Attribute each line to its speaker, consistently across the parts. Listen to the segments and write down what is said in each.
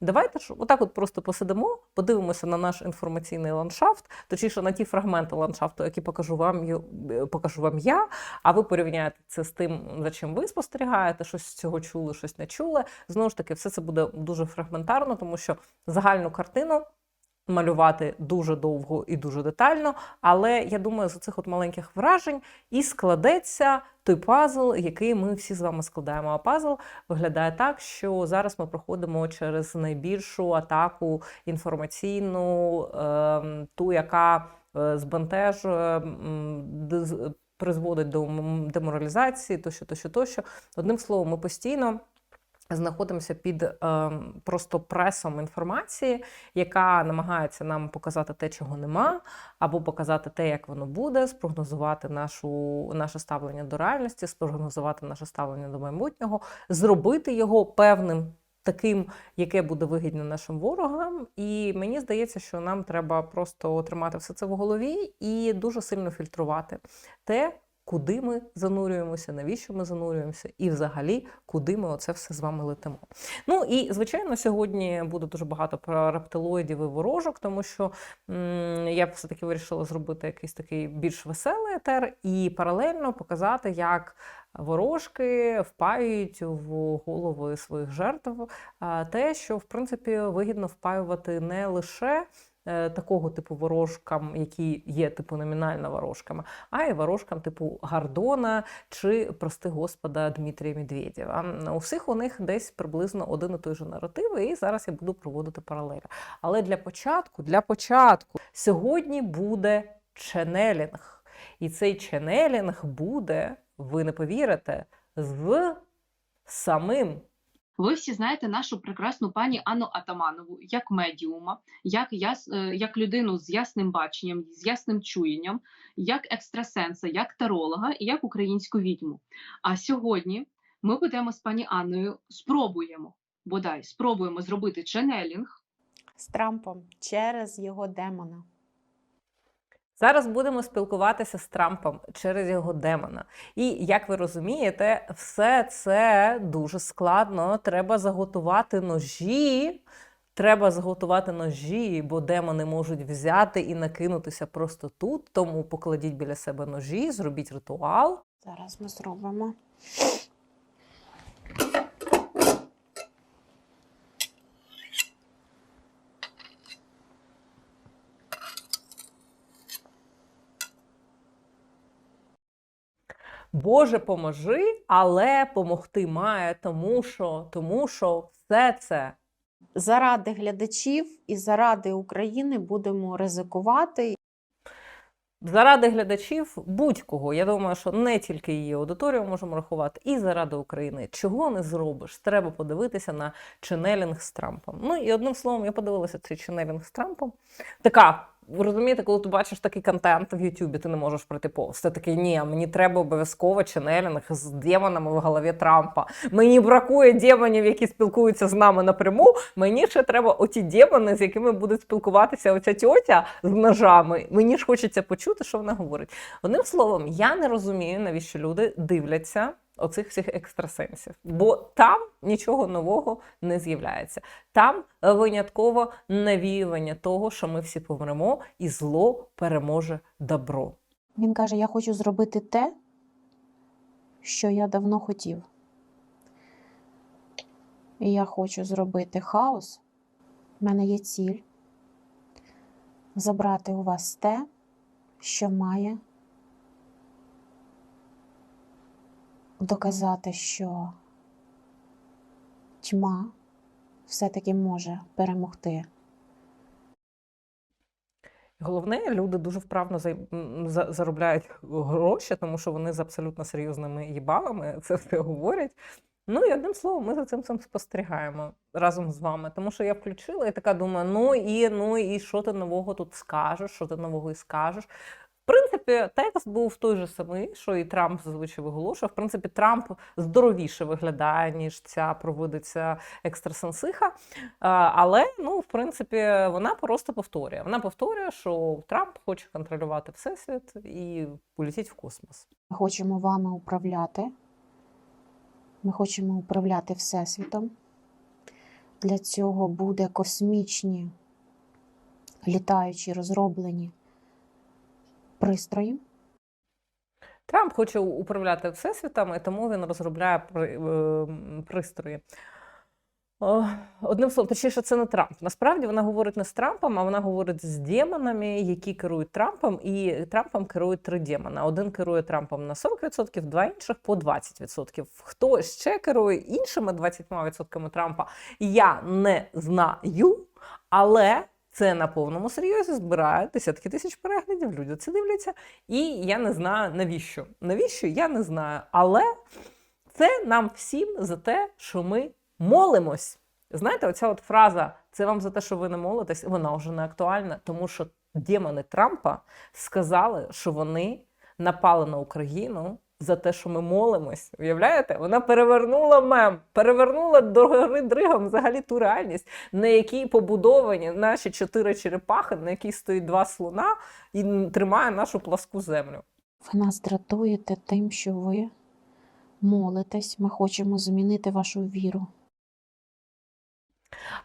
Speaker 1: Давайте ж отак от просто посидимо, подивимося на наш інформаційний ландшафт, точніше на ті фрагменти ландшафту, які покажу вам, е, покажу вам я, а ви порівняєте це з тим, за чим ви спостерігаєте, щось з цього чули, щось не чули. Знову ж таки, все це буде дуже фрагментарно, тому що загальну картину малювати дуже довго і дуже детально. Але я думаю, з цих от маленьких вражень і складеться той пазл, який ми всі з вами складаємо. А пазл виглядає так, що зараз ми проходимо через найбільшу атаку інформаційну, ем, ту, яка е, збентежує, призводить до деморалізації, тощо, тощо, тощо. Одним словом, ми постійно. Знаходимося під е, просто пресом інформації, яка намагається нам показати те, чого нема, або показати те, як воно буде, спрогнозувати нашу, наше ставлення до реальності, спрогнозувати наше ставлення до майбутнього, зробити його певним таким, яке буде вигідне нашим ворогам. І мені здається, що нам треба просто тримати все це в голові і дуже сильно фільтрувати те, куди ми занурюємося, навіщо ми занурюємося, і взагалі, куди ми оце все з вами летимо. Ну і звичайно, сьогодні буде дуже багато про рептилоїдів і ворожок, тому що м, я б все-таки вирішила зробити якийсь такий більш веселий етер і паралельно показати, як ворожки впаюють в голови своїх жертв те, що в принципі вигідно впаювати не лише такого типу ворожкам, які є типу номінально ворожками, а й ворожкам типу Гордона чи, прости господа, Дмитрія Медведєва. У всіх у них десь приблизно один і той же наратив, і зараз я буду проводити паралелі. Але для початку, для початку, сьогодні буде ченелінг. І цей ченелінг буде, ви не повірите, з самим
Speaker 2: Ви всі знаєте нашу прекрасну пані Анну Атаманову як медіума, як, яс, е, як людину з ясним баченням, з ясним чуєнням, як екстрасенса, як таролога і як українську відьму. А сьогодні ми будемо з пані Анною спробуємо, бодай спробуємо зробити ченелінг.
Speaker 3: з Трампом через його демона.
Speaker 1: Зараз будемо спілкуватися з Трампом через його демона. І як ви розумієте, все це дуже складно. Треба заготувати ножі. Треба заготувати ножі, бо демони можуть взяти і накинутися просто тут. Тому покладіть біля себе ножі, зробіть ритуал.
Speaker 3: Зараз ми зробимо.
Speaker 1: Боже, поможи, але помогти має, тому що, тому що все це
Speaker 3: Заради глядачів і заради України будемо ризикувати.
Speaker 1: Заради глядачів будь-кого, я думаю, що не тільки її аудиторію можемо рахувати, і заради України. Чого не зробиш? Треба подивитися на ченелінг з Трампом. Ну і одним словом, я подивилася цей ченелінг з Трампом. Така. Розумієте, коли ти бачиш такий контент в Ютубі, ти не можеш пройти повз. Це такий, ні, мені треба обов'язково ченелінг з демонами в голові Трампа. Мені бракує демонів, які спілкуються з нами напряму. Мені ще треба оті демони, з якими буде спілкуватися оця тьотя з ножами. Мені ж хочеться почути, що вона говорить. Одним словом, я не розумію, навіщо люди дивляться оцих всіх екстрасенсів, бо там нічого нового не з'являється. Там винятково навіювання того, що ми всі помремо, і зло переможе добро.
Speaker 3: Він каже: Я хочу зробити те, що я давно хотів. І я хочу зробити хаос. У мене є ціль забрати у вас те, що має доказати, що тьма все-таки може перемогти.
Speaker 1: Головне, люди дуже вправно за- заробляють гроші, тому що вони з абсолютно серйозними їбалами це все говорять. Ну і одним словом, ми за цим цим спостерігаємо разом з вами. Тому що я включила і така думаю: ну і ну і що ти нового тут скажеш, що ти нового і скажеш. Принципі, текст був той же самий, що і Трамп зазвичай виголошував. В принципі, Трамп здоровіше виглядає, ніж ця провидиця екстрасенсиха. Але ну, в принципі, вона просто повторює. Вона повторює, що Трамп хоче контролювати всесвіт і полетіть в космос.
Speaker 3: Ми хочемо вами управляти. Ми хочемо управляти Всесвітом. для цього буде космічні літаючі розроблені пристрої.
Speaker 1: Трамп хоче управляти всесвітом, і тому він розробляє е, пристрої. Одним словом, точніше, це не Трамп. Насправді вона говорить не з Трампом, а вона говорить з демонами, які керують Трампом, і Трампом керують три демона. Один керує Трампом на 40%, два інших по 20%. Хто ще керує іншими 20% Трампа, я не знаю, але це на повному серйозі збирає десятки тисяч переглядів. Люди це дивляться. І я не знаю навіщо. Навіщо я не знаю. Але це нам всім за те, що ми молимось. Знаєте, оця от фраза це вам за те, що ви не молитесь, вона вже не актуальна, тому що демони Трампа сказали, що вони напали на Україну за те, що ми молимось. Уявляєте? Вона перевернула мем, перевернула до гори дригом взагалі ту реальність, на якій побудовані наші чотири черепахи, на якій стоїть два слона і тримає нашу пласку землю.
Speaker 3: Ви нас дратуєте тим, що ви молитесь. Ми хочемо змінити вашу віру.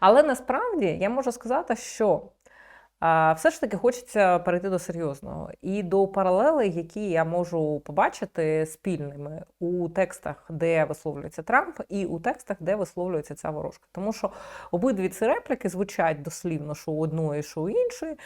Speaker 1: Але насправді я можу сказати, що все ж таки хочеться перейти до серйозного і до паралелей, які я можу побачити спільними у текстах, де висловлюється Трамп, і у текстах, де висловлюється ця ворожка. Тому що обидві ці репліки звучать дослівно, що у одної, що у іншої.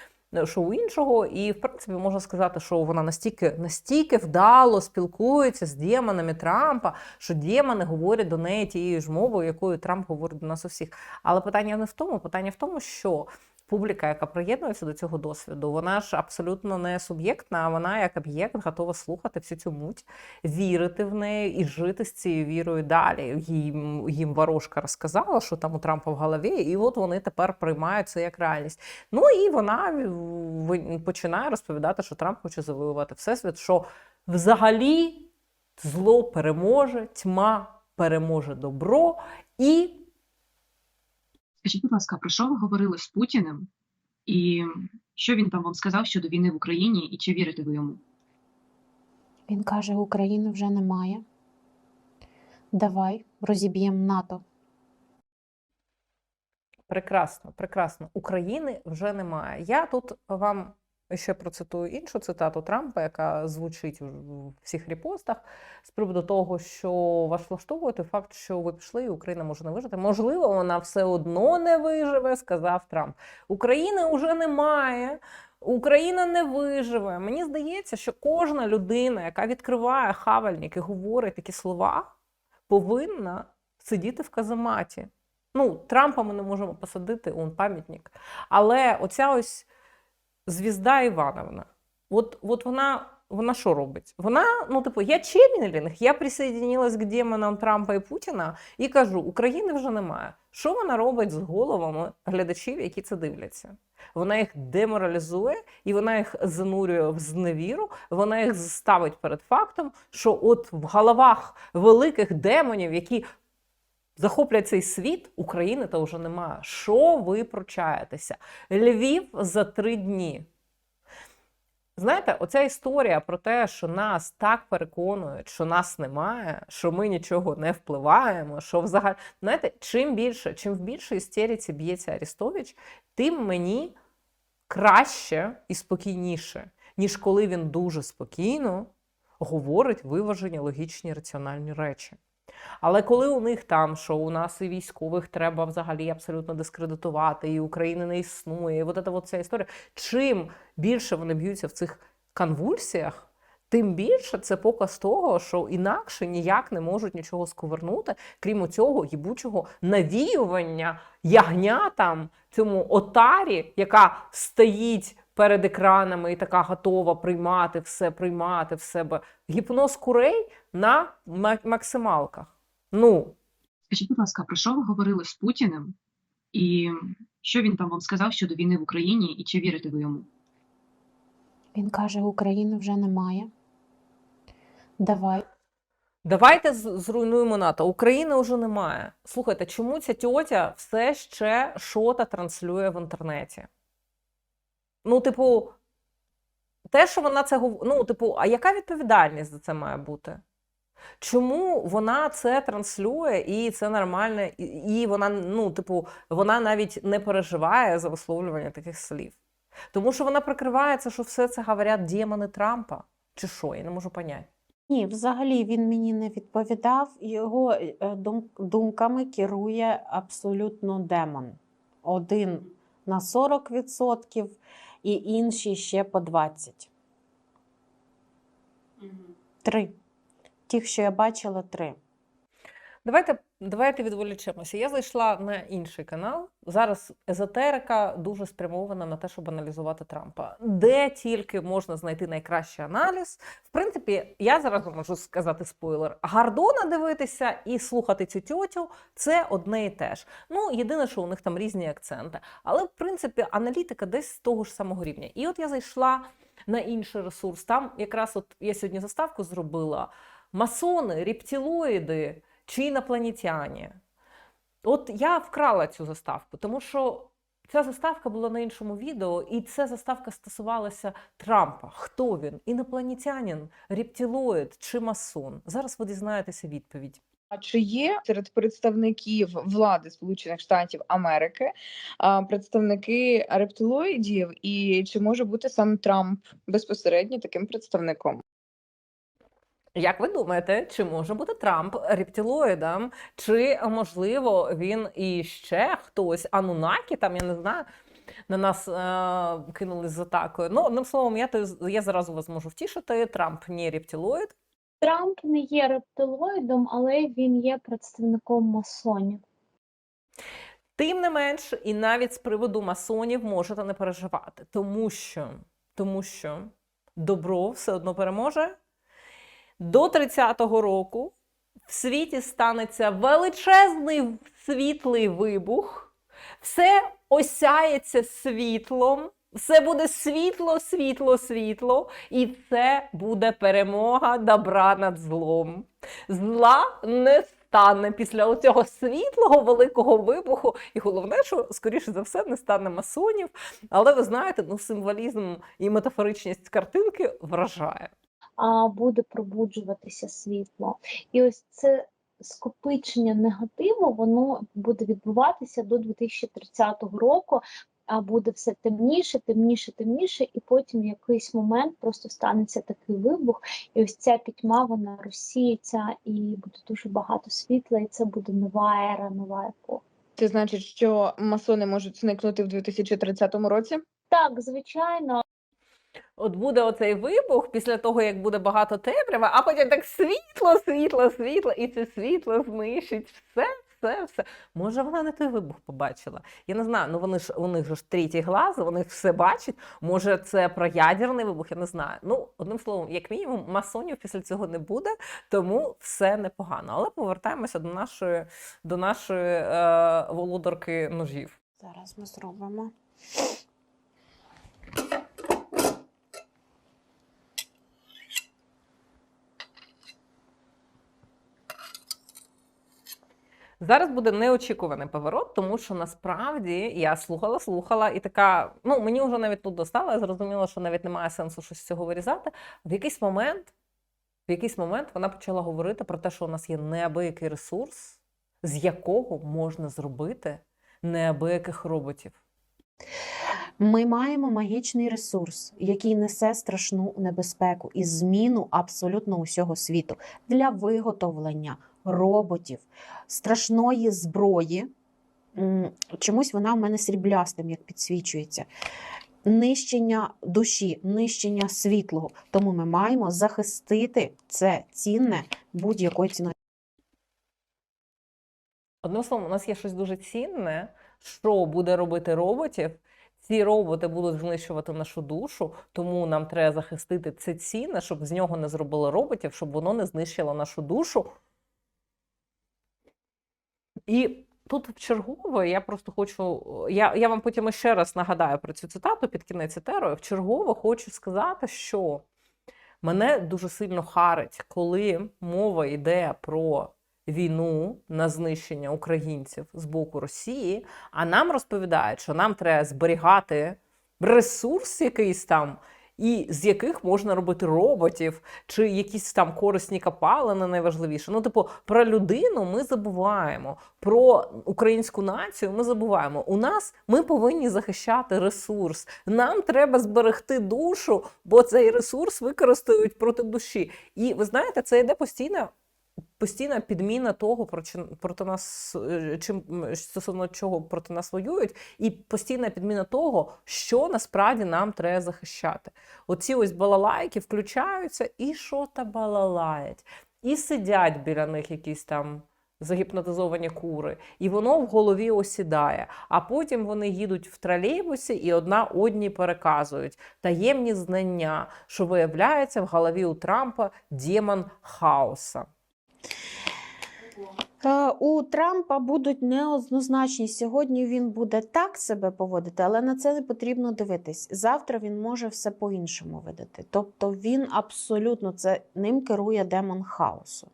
Speaker 1: Що у іншого, і в принципі можна сказати, що вона настільки настільки вдало спілкується з демонами Трампа, що демони говорять до неї тією ж мовою, якою Трамп говорить до нас усіх. Але питання не в тому, питання в тому, що публіка, яка приєднується до цього досвіду, вона ж абсолютно не суб'єктна, а вона як об'єкт готова слухати всю цю муть, вірити в неї і жити з цією вірою далі. Їм, їм ворожка розказала, що там у Трампа в голові, і от вони тепер приймають це як реальність. Ну і вона починає розповідати, що Трамп хоче завоювати всесвіт, що взагалі зло переможе, тьма переможе добро і.
Speaker 2: Скажіть, будь ласка, про що ви говорили з Путіним? І що він там вам сказав щодо війни в Україні, і чи вірите ви йому?
Speaker 3: Він каже: України вже немає. Давай розіб'ємо НАТО.
Speaker 1: Прекрасно, прекрасно. України вже немає. Я тут вам ще процитую іншу цитату Трампа, яка звучить в всіх репостах з приводу того, що вас влаштовує той факт, що ви пішли, і Україна може не вижити. Можливо, вона все одно не виживе, сказав Трамп. України вже немає. Україна не виживе. Мені здається, що кожна людина, яка відкриває хавальник і говорить такі слова, повинна сидіти в казематі. Ну, Трампа ми не можемо посадити, он пам'ятник. Але оця ось звізда Івановна, от, от вона, вона що робить? Вона, ну, типу, я ченнелінг, я присоединилась к демонам Трампа і Путіна і кажу, України вже немає. Що вона робить з головами глядачів, які це дивляться? Вона їх деморалізує і вона їх занурює в зневіру, вона їх ставить перед фактом, що от в головах великих демонів, які захоплять цей світ, України то вже немає. Що ви прочаєтеся? Львів за три дні. Знаєте, оця історія про те, що нас так переконують, що нас немає, що ми нічого не впливаємо, що взагалі. Знаєте, чим більше, чим в більшій істериці б'ється Арістович, тим мені краще і спокійніше, ніж коли він дуже спокійно говорить виважені логічні раціональні речі. Але коли у них там, що у нас і військових треба взагалі абсолютно дискредитувати, і України не існує, і от ця от ця історія. Чим більше вони б'ються в цих конвульсіях, тим більше це показ того, що інакше ніяк не можуть нічого сковернути, крім цього їбучого навіювання ягнятам, цьому отарі, яка стоїть перед екранами і така готова приймати все, приймати в себе. Гіпноз курей на максималках. Ну,
Speaker 2: Скажіть, будь ласка, про що ви говорили з Путіним? І що він там вам сказав щодо війни в Україні, і чи вірите ви йому?
Speaker 3: Він каже: України вже немає. Давай
Speaker 1: давайте зруйнуємо НАТО. України вже немає. Слухайте, чому ця тьотя все ще що-то транслює в інтернеті? Ну, типу, те, що вона це говорить, ну, типу, а яка відповідальність за це має бути? Чому вона це транслює і це нормально, і- вона, ну, типу, вона навіть не переживає за висловлювання таких слів. Тому що вона прикривається, що все це говорять демони Трампа. Чи що? Я не можу поняти.
Speaker 3: Ні, взагалі він мені не відповідав. Його е, думками керує абсолютно демон. Один на 40% і інші ще по 20%. Три. Тих, що я бачила, три.
Speaker 1: Давайте, давайте відволічемося. Я зайшла на інший канал. Зараз езотерика дуже спрямована на те, щоб аналізувати Трампа. Де тільки можна знайти найкращий аналіз. В принципі, я зараз можу сказати спойлер. Гардона дивитися і слухати цю тьотю це одне і те ж. Ну, єдине, що у них там різні акценти. Але в принципі аналітика десь з того ж самого рівня. І от я зайшла на інший ресурс. Там якраз от я сьогодні заставку зробила. Масони, рептилоїди чи інопланетяні. От я вкрала цю заставку, тому що ця заставка була на іншому відео, і ця заставка стосувалася Трампа. Хто він? Інопланетянин, рептилоїд чи масон? Зараз ви дізнаєтеся відповідь.
Speaker 4: А чи є серед представників влади Сполучених Штатів Америки представники рептилоїдів, і чи може бути сам Трамп безпосередньо таким представником?
Speaker 1: Як ви думаєте, чи може бути Трамп рептилоїдом? Чи можливо він і ще хтось, Анунакі, там я не знаю, на нас е- кинулись з атакою. Ну, одним словом, я, то- я зразу вас можу втішити. Трамп не рептилоїд.
Speaker 5: Трамп не є рептилоїдом, але він є представником масонів.
Speaker 1: Тим не менш, і навіть з приводу масонів можете не переживати, тому що, тому що добро все одно переможе. До 30-го року в світі станеться величезний світлий вибух, все осяється світлом, все буде світло, світло, світло, і це буде перемога добра над злом. Зла не стане після цього світлого великого вибуху. І головне, що скоріше за все не стане масонів. Але ви знаєте, ну символізм і метафоричність картинки вражає.
Speaker 5: А буде пробуджуватися світло. І ось це скопичення негативу, воно буде відбуватися до 2030 року, а буде все темніше, темніше, темніше, і потім в якийсь момент просто станеться такий вибух, і ось ця пітьма вона розсіється, і буде дуже багато світла, і це буде нова ера, нова епоха.
Speaker 4: Це значить, що масони можуть зникнути в 2030 році?
Speaker 5: Так, звичайно,
Speaker 1: От буде оцей вибух після того, як буде багато темряви, а потім так світло, світло, світло, і це світло знищить все, все, все. Може, вона не той вибух побачила. Я не знаю, ну вони ж у них ж третій глаз, вони все бачать. Може, це про ядерний вибух, я не знаю. Ну, одним словом, як мінімум, масонів після цього не буде, тому все непогано. Але повертаємося до нашої, до нашої е, володарки ножів.
Speaker 3: Зараз ми зробимо.
Speaker 1: Зараз буде неочікуваний поворот, тому що насправді я слухала, слухала, і така, ну мені вже навіть тут достало, я зрозуміла, що навіть немає сенсу щось з цього вирізати. В якийсь момент, в якийсь момент вона почала говорити про те, що у нас є неабиякий ресурс, з якого можна зробити неабияких роботів.
Speaker 3: Ми маємо магічний ресурс, який несе страшну небезпеку і зміну абсолютно усього світу для виготовлення роботів, страшної зброї. Чомусь вона в мене сріблястим, як підсвічується. Нищення душі, нищення світлого. Тому ми маємо захистити це цінне будь-якою ціною.
Speaker 1: Одним словом, у нас є щось дуже цінне, що буде робити роботів. Ці роботи будуть знищувати нашу душу, тому нам треба захистити це цінне, щоб з нього не зробили роботів, щоб воно не знищило нашу душу. І тут в чергове я просто хочу. Я, я вам потім ще раз нагадаю про цю цитату під кінець етеру. В чергове хочу сказати, що мене дуже сильно харить, коли мова йде про війну на знищення українців з боку Росії, а нам розповідають, що нам треба зберігати ресурс якийсь там і з яких можна робити роботів, чи якісь там корисні копалини найважливіше. Ну, типу, про людину ми забуваємо, про українську націю ми забуваємо. У нас ми повинні захищати ресурс. Нам треба зберегти душу, бо цей ресурс використають проти душі. І ви знаєте, це йде постійно. Постійна підміна того, про проти нас е, чим стосовно чого проти нас воюють, і постійна підміна того, що насправді нам треба захищати. Оці ось балалайки включаються, і що та балалаять, і сидять біля них якісь там загіпнотизовані кури, і воно в голові осідає. А потім вони їдуть в тролейбусі і одна одній переказують таємні знання, що виявляється в голові у Трампа демон хаоса.
Speaker 3: У Трампа будуть неоднозначні. Сьогодні він буде так себе поводити, але на це не потрібно дивитись. Завтра він може все по-іншому видати. Тобто він абсолютно це ним керує демон хаосу.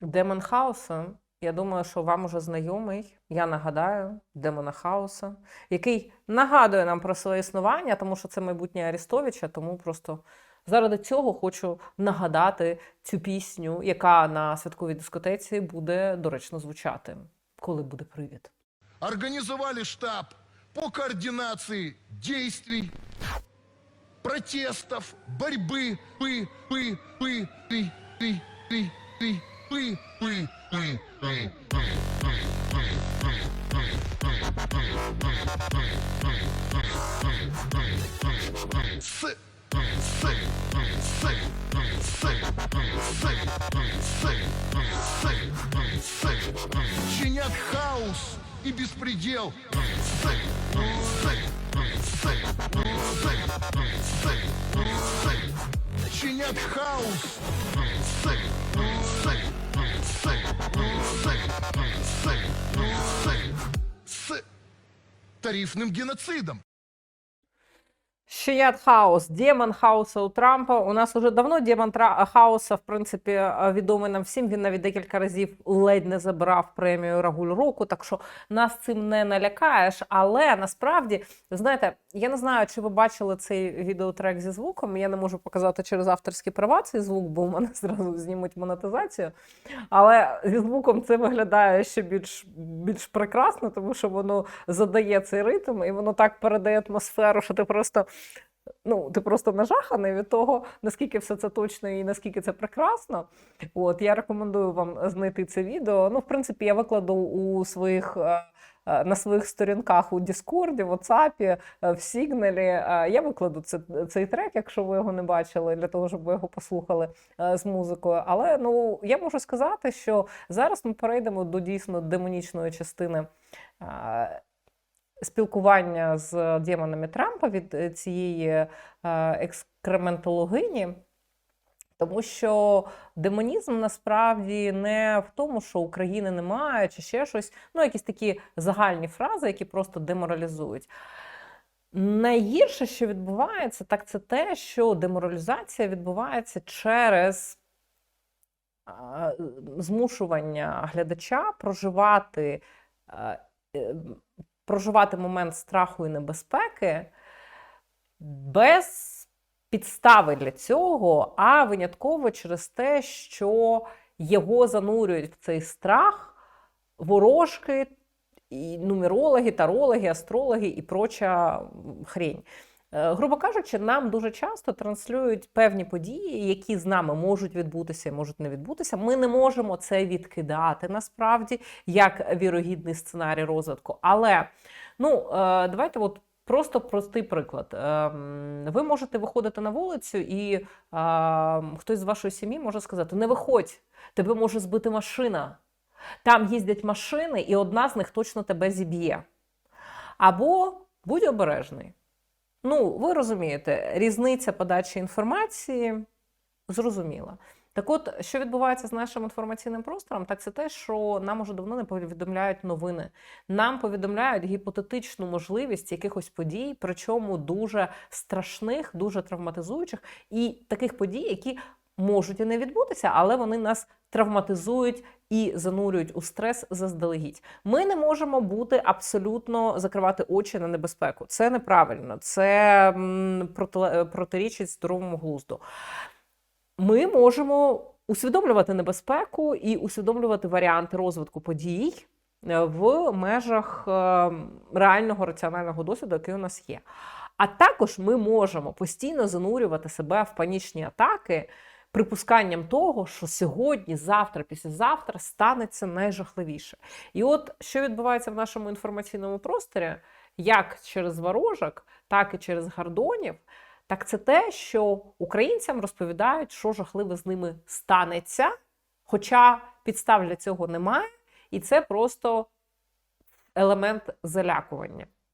Speaker 1: Демон хаоса, я думаю, що вам уже знайомий. Я нагадаю демона хаоса, який нагадує нам про своє існування, тому що це майбутнє Арістовича, тому просто заради цього хочу нагадати цю пісню, яка на святковій дискотеці буде доречно звучати, коли буде привід.
Speaker 6: организовали штаб по координации действий, протестов, борьбы, пы, пы, пы, пы, пы, пы, пы, пы, пы, пы, пы, пы. С, с, с, с, с, с, с, Чинят хаос и беспредел. Чинят хаос. С тарифным геноцидом.
Speaker 1: Ще хаос, демон хаоса у Трампа. У нас уже давно демон хаоса, в принципі, відомий нам всім. Він навіть декілька разів ледь не забрав премію Рагуль року, так що нас цим не налякаєш. Але насправді, знаєте, я не знаю, чи ви бачили цей відеотрек зі звуком. Я не можу показати через авторські права цей звук, бо в мене зразу знімуть монетизацію. Але зі звуком це виглядає ще більш, більш прекрасно, тому що воно задає цей ритм, і воно так передає атмосферу, що ти просто. Ну, ти просто нажаханий від того, наскільки все це точно і наскільки це прекрасно. От я рекомендую вам знайти це відео. Ну, в принципі, я викладу у своїх. Е, е, На своїх сторінках у Діскорді, в WhatsApp, е, в Сігналі. Е, Я викладу цей трек, якщо ви його не бачили, для того, щоб ви його послухали е, з музикою. Але ну я можу сказати, що зараз ми перейдемо до дійсно демонічної частини е, спілкування з демонами Трампа від е, цієї е, екскрементологині. Тому що демонізм насправді не в тому, що України немає, чи ще щось, ну, якісь такі загальні фрази, які просто деморалізують. Найгірше, що відбувається, так це те, що деморалізація відбувається через змушування глядача проживати, е, проживати момент страху і небезпеки без підстави для цього, а винятково через те, що його занурюють в цей страх ворожки, і нумерологи, тарологи, астрологи і проча хрень. Е, Грубо кажучи, нам дуже часто транслюють певні події, які з нами можуть відбутися і можуть не відбутися. Ми не можемо це відкидати насправді як вірогідний сценарій розвитку. Але ну, е, давайте от просто простий приклад. Ем, Ви можете виходити на вулицю, і е, хтось з вашої сім'ї може сказати: не виходь, тебе може збити машина. Там їздять машини, і одна з них точно тебе зіб'є. Або будь обережний. Ну, ви розумієте, різниця подачі інформації зрозуміла. Так от, що відбувається з нашим інформаційним простором, так це те, що нам уже давно не повідомляють новини. Нам повідомляють гіпотетичну можливість якихось подій, причому дуже страшних, дуже травматизуючих, і таких подій, які можуть і не відбутися, але вони нас травматизують і занурюють у стрес заздалегідь. Ми не можемо бути абсолютно закривати очі на небезпеку. Це неправильно, це проти- протирічить здоровому глузду. Ми можемо усвідомлювати небезпеку і усвідомлювати варіанти розвитку подій е, в межах е, реального раціонального досвіду, який у нас є. А також ми можемо постійно занурювати себе в панічні атаки припусканням того, що сьогодні, завтра, післязавтра станеться найжахливіше. І от що відбувається в нашому інформаційному просторі, як через ворожок, так і через гардонів, так це те, що українцям розповідають, що жахливе з ними станеться, хоча підстав для цього немає, і це просто елемент залякування.